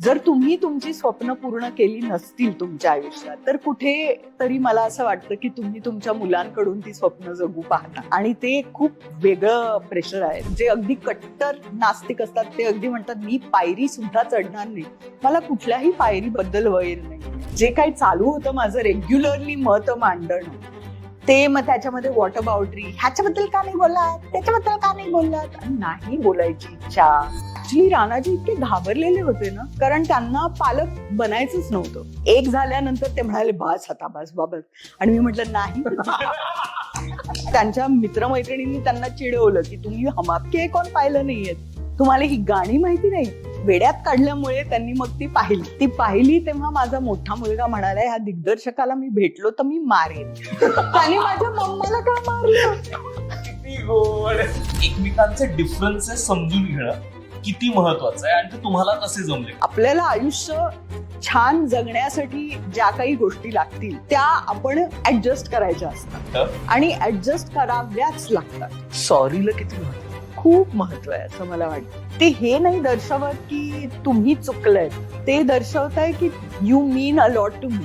जर तुम्ही तुमची स्वप्न पूर्ण केली नसतील तुमच्या आयुष्यात तर कुठे तरी मला असं वाटतं की तुम्ही तुमच्या मुलांकडून ती स्वप्न जगू पाहता. आणि ते खूप वेगळं प्रेशर आहे. जे अगदी कट्टर नास्तिक असतात ते अगदी म्हणतात मी पायरी सुद्धा चढणार नाही. मला कुठल्याही पायरीबद्दल वैर नाही. जे काही चालू होतं माझं रेग्युलरली मत मांडणं ते मग त्याच्यामध्ये वॉटर बाउंड्री ह्याच्याबद्दल का नाही बोललात? त्याच्याबद्दल का नाही बोललात? नाही बोलायची इच्छा. ऍक्च्युली राणाजी इतके घाबरलेले होते ना कारण त्यांना पालक बनायचंच नव्हतं. एक झाल्यानंतर ते म्हणाले बास आता बास बाबत आणि मी म्हटलं नाही. त्यांच्या मित्रमैत्रिणींनी त्यांना चिडवलं की तुम्ही हमापके कोण पाहिलं नाहीयेत? तुम्हाला ही गाणी माहिती नाही वेड्यात काढल्यामुळे त्यांनी मग ती पाहिली. ती पाहिली तेव्हा माझा मोठा मुलगा म्हणाला ह्या दिग्दर्शकाला मी भेटलो तर मी मारेन. त्याने माझ्या मम्माला का मारलं? एकमेकांचे डिफरन्सेस समजून घेणं किती महत्वाचं आहे आणि ते तुम्हाला कसे जमले? आपल्याला आयुष्य छान जगण्यासाठी ज्या काही गोष्टी लागतील त्या आपण ऍडजस्ट करायच्या असतात. आणि ऍडजस्ट कराव्याच लागतात. सॉरीला किती महत्त्व खूप महत्त्व आहे असं मला वाटतं. ते हे नाही दर्शवत की तुम्ही चुकलंय. ते दर्शवत आहे की you mean a lot to me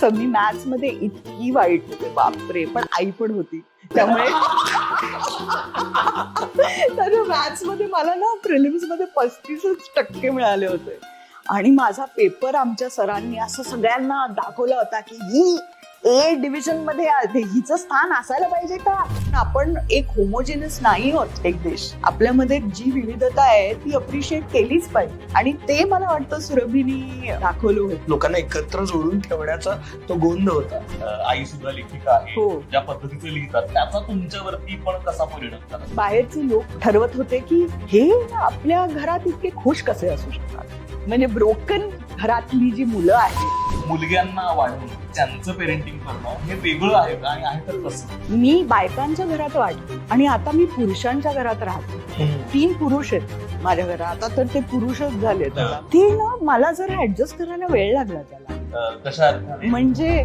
सगळी मॅथ्समध्ये इतकी वाईट होते. बापरे पण आई पण होती. त्यामुळे तर मॅथ्समध्ये मला ना प्रिलिम्समध्ये पस्तीसच टक्के मिळाले होते. आणि माझा पेपर आमच्या सरांनी असं सगळ्यांना दाखवला होता की ही ए डिव्हिजनमध्ये. हिचं स्थान असायला पाहिजे का? आपण एक होमोजिनस नाही होत एक देश. आपल्यामध्ये जी विविधता आहे ती अप्रिशिएट केलीच पाहिजे. आणि ते मला वाटतं सुरभीनी दाखवलं होतं. लोकांना एकत्र जोडून ठेवण्याचा तो गोंध होता. आई सुद्धा लेखिका आहे हो. ज्या पद्धतीचे लिहितात त्याचा तुमच्यावरती पण कसा परिणाम झाला? बाहेरचे लोक ठरवत होते की हे आपल्या घरात इतके खुश कसे असू शकतात? म्हणजे ब्रोकन घरातली जी मुलं आहेत मुलग्यांना वाढवून त्यांचं पेरेंटिंग करणं हे वेगळं आहे आणि आहे तर कसं मी बायकांच्या घरात वाटते आणि आता मी पुरुषांच्या घरात राहते. तीन पुरुष आहेत माझ्या घरात. आता तर ते पुरुषच झाले ते ना मला जरा ऍडजस्ट करायला वेळ लागला त्याला. कशा म्हणजे